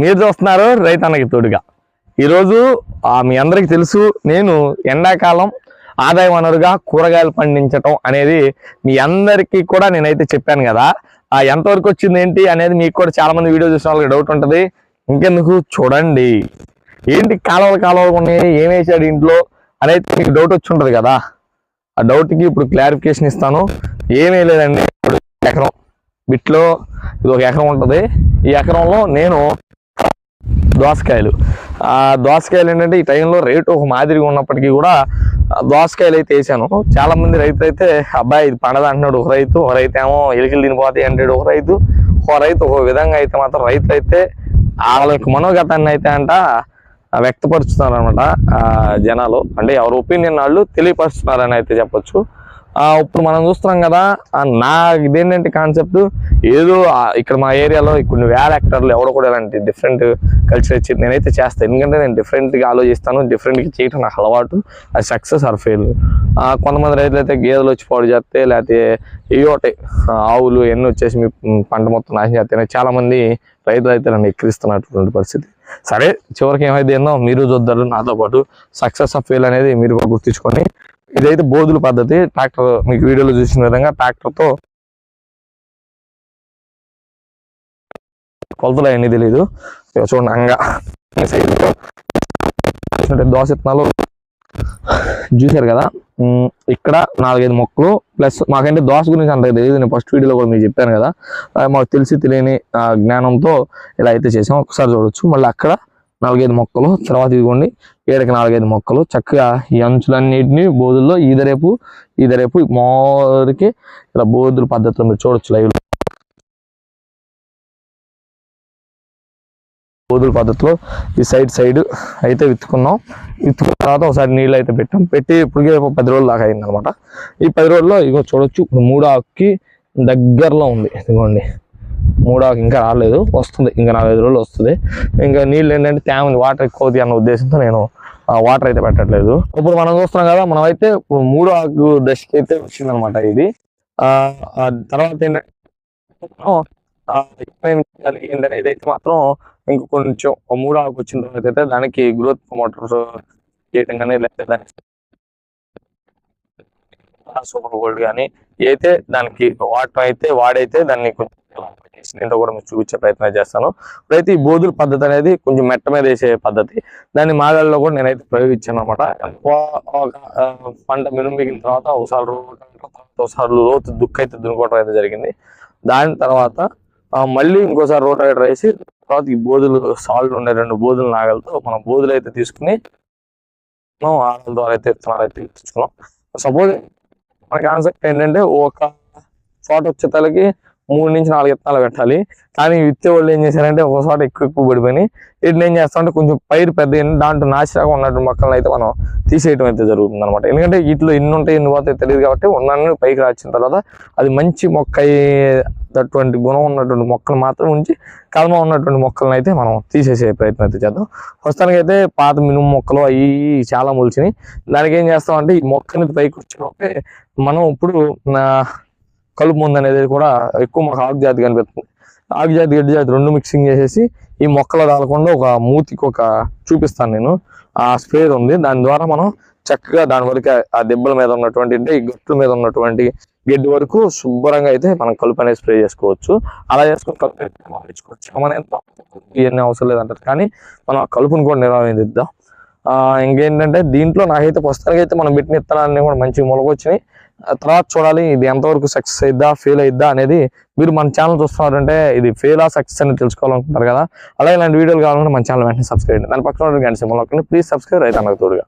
మీరు చూస్తున్నారు రైతన్నకి తోడుగా. ఈరోజు మీ అందరికీ తెలుసు నేను ఎండాకాలం ఆదాయ వనరుగా కూరగాయలు పండించటం అనేది మీ అందరికీ కూడా నేనైతే చెప్పాను కదా. ఆ ఎంతవరకు వచ్చింది ఏంటి అనేది మీకు కూడా చాలా మంది వీడియో చూసిన వాళ్ళకి డౌట్ ఉంటుంది. ఇంకెందుకు? చూడండి. ఏంటి కాలువలు కాలువలు ఉన్నాయి? ఏమేసాడు ఇంట్లో? అనేది మీకు డౌట్ వచ్చి ఉంటుంది కదా. ఆ డౌట్కి ఇప్పుడు క్లారిఫికేషన్ ఇస్తాను. ఏమీ లేదండి ఎకరం. బిట్లో ఇది ఒక ఎకరం ఉంటుంది. ఈ ఎకరంలో నేను దోసకాయలు. ఆ దోసకాయలు ఏంటంటే ఈ టైంలో రేటు ఒక మాదిరిగా ఉన్నప్పటికీ కూడా దోసకాయలు అయితే వేసాను. చాలా మంది రైతులు అయితే అబ్బాయి ఇది పండదు అంటున్నాడు ఒక రైతు. ఒక రైతు ఏమో ఎలికలు తినిపోతాయి అంటాడు ఒక రైతు. ఒక రైతు ఒక విధంగా అయితే మాత్రం రైతులు అయితే వాళ్ళ యొక్క మనోగతాన్ని అయితే అంట వ్యక్తపరుచుతున్నారు వ్యక్తపరుస్తున్నారు అనమాట జనాలు. అంటే ఎవరి ఒపీనియన్ వాళ్ళు తెలియపరుస్తున్నారని అయితే చెప్పొచ్చు. ఇప్పుడు మనం చూస్తున్నాం కదా నా ఇదేంటంటే కాన్సెప్ట్ ఏదో ఇక్కడ మా ఏరియాలో కొన్ని వేల యాక్టర్లు ఎవడో కూడా ఇలాంటి డిఫరెంట్ కల్చర్ ఇచ్చి నేనైతే చేస్తాను ఎందుకంటే నేను డిఫరెంట్గా ఆలోచిస్తాను డిఫరెంట్గా చేయటం నాకు అలవాటు. అది సక్సెస్ ఆర్ ఫెయిల్ కొంతమంది రైతులు అయితే గేదెలు వచ్చి పాడు చేస్తే లేకపోతే ఇవి ఒకటి. ఆవులు ఎన్ని వచ్చేసి మీ పంట మొత్తం నాశనం చేస్తాయి చాలామంది రైతులు అయితే నన్ను ఎక్కిరిస్తున్నటువంటి పరిస్థితి. సరే చివరికి ఏమైతే ఏందో మీరు చూద్దరు. నాతో పాటు సక్సెస్ ఆఫ్ ఫెయిల్ అనేది మీరు కూడా ఇదైతే బోధుల పద్ధతి. ట్రాక్టర్ మీకు వీడియోలో చూసిన విధంగా ట్రాక్టర్తో కొలతలు అవన్నీ తెలియదు చూడండి అంగా. దోశ విత్తనాలు చూశారు కదా? ఇక్కడ నాలుగైదు మొక్కలు. ప్లస్ మాకంటే దోశ గురించి అంత తెలియదు నేను ఫస్ట్ వీడియోలో కూడా మీకు చెప్పాను కదా. మాకు తెలిసి తెలియని జ్ఞానంతో ఇలా అయితే చేసాం. ఒకసారి చూడొచ్చు. మళ్ళీ అక్కడ నాలుగైదు మొక్కలు తర్వాత ఇదిగోండి ఏడకి నాలుగైదు మొక్కలు. చక్కగా ఈ అంచులన్నిటిని బోధుల్లో ఈదరేపు ఈదరేపు మోరికి ఇలా బోధుల పద్ధతిలో మీరు చూడొచ్చు లైవ్ బోధుల పద్ధతిలో ఈ సైడ్ సైడ్ అయితే విత్తుకున్నాం. విత్తుకున్న తర్వాత ఒకసారి నీళ్ళు అయితే పెట్టాం. పెట్టి ఇప్పటికే పది రోజులు దాకా అయింది అనమాట ఈ పది రోజుల్లో ఇగో చూడొచ్చు మూడు మూడో ఆకుకి దగ్గరలో ఉంది. ఇదిగోండి. మూడో ఆకు ఇంకా రాలేదు. వస్తుంది. ఇంకా నాలుగైదు రోజులు వస్తుంది. ఇంకా నీళ్ళు ఏంటంటే తేమ వాటర్ ఎక్కువ అన్న ఉద్దేశంతో నేను వాటర్ అయితే పెట్టట్లేదు. ఇప్పుడు మనం చూస్తున్నాం కదా మనం అయితే ఇప్పుడు మూడో ఆకు దశకి అయితే వచ్చిందనమాట ఇది. తర్వాత ఏంటంటే ఏంటంటే ఇదైతే మాత్రం ఇంక కొంచెం మూడో ఆకు వచ్చిన తర్వాత అయితే దానికి గ్రోత్ ప్రమోటర్స్ చేయటం కానీ లేకపోతే దానికి సూపర్ గోల్డ్ కానీ అయితే దానికి వాటర్ అయితే వాడైతే దాన్ని కొంచెం ఏంటో కూడా మీకు చూపించే ప్రయత్నం చేస్తాను. ఇప్పుడైతే ఈ బోధుల పద్ధతి అనేది కొంచెం మెట్ట మీద వేసే పద్ధతి. దాన్ని మాగాళ్ళలో కూడా నేనైతే ప్రయోగించాను అనమాట పంట మినుమిగిన తర్వాత ఒకసారి రోడ్డు ఒకసారి లోతు దుక్కు అయితే దున్నుకోవడం అయితే జరిగింది. దాని తర్వాత మళ్ళీ ఇంకోసారి రోటావేటర్ వేసి తర్వాత ఈ బోధులు సాల్ట్ ఉండే రెండు బోధుల నాగలతో మనం బోధులు అయితే తీసుకుని మనం ఆడల ద్వారా అయితే విత్తనాలు అయితే తెచ్చుకున్నాం. సపోజ్ మనకి ఆన్సెప్ట్ ఏంటంటే ఒక చోట వచ్చే తలకి మూడు నుంచి నాలుగు విత్తనాలు పెట్టాలి. కానీ విత్తే వాళ్ళు ఏం చేశారంటే ఒక చోట ఎక్కువ ఎక్కువ పడిపోయినాయి. వీటిని ఏం చేస్తామంటే కొంచెం పైరు పెద్ద దాంట్లో నాచిరాగా ఉన్నటువంటి మొక్కలను అయితే మనం తీసేయడం అయితే జరుగుతుంది అనమాట ఎందుకంటే వీటిలో ఎన్ని ఉంటాయి ఎన్ని పోతాయి తెలియదు కాబట్టి ఉన్న పైకి రాచిన తర్వాత అది మంచి మొక్క అయ్యేటటువంటి గుణం ఉన్నటువంటి మొక్కలు మాత్రం ఉంచి కలమ ఉన్నటువంటి మొక్కలను అయితే మనం తీసేసే ప్రయత్నం అయితే చేద్దాం. ప్రస్తుతానికి అయితే పాత మినుము మొక్కలు అవి చాలా మొలిచినాయి. దానికి ఏం చేస్తామంటే ఈ మొక్కని పైకి వచ్చినప్పుడే మనం ఇప్పుడు కలుపు ముందు అనేది కూడా ఎక్కువ మాకు ఆకు జాతి కనిపిస్తుంది. ఆకు జాతి గడ్డి జాతి రెండు మిక్సింగ్ చేసేసి ఈ మొక్కలు తాలకుండా ఒక మూతికి ఒక చూపిస్తాను నేను. ఆ స్ప్రేర్ ఉంది. దాని ద్వారా మనం చక్కగా దాని వరకు ఆ దెబ్బల మీద ఉన్నటువంటి అంటే ఈ గట్టుల మీద ఉన్నటువంటి గడ్డి వరకు శుభ్రంగా అయితే మనం కలుపు అనేది స్ప్రే చేసుకోవచ్చు. అలా చేసుకుని కలుపు అయితే ఎంత ఇవన్నీ అవసరం లేదంటారు. కానీ మనం ఆ కలుపుని కూడా నిర్వహిద్దాం ఇంకేంటంటే దీంట్లో నాకైతే ప్రస్తుతానికి అయితే మనం పెట్టిన ఇత్తనాలన్నీ కూడా మంచి మొలకొచ్చినాయి. తర్వాత చూడాలి ఇది ఎంతవరకు సక్సెస్ అయిద్దా ఫెయిల్ అయిద్దా అనేది మీరు మన ఛానల్ చూస్తున్నారంటే ఇది ఫెయిల్ ఆ సక్సెస్ అని తెలుసుకోవాలనుకుంటారు కదా. అలాగే ఇలాంటి వీడియోలు కావాలంటే మన ఛానల్ వెంటనే సబ్స్క్రైబ్ దాని పక్కన గంట సింబల్ ప్లీజ్ సబ్స్క్రైబ్ అయితే అన్నకు తోడుగా.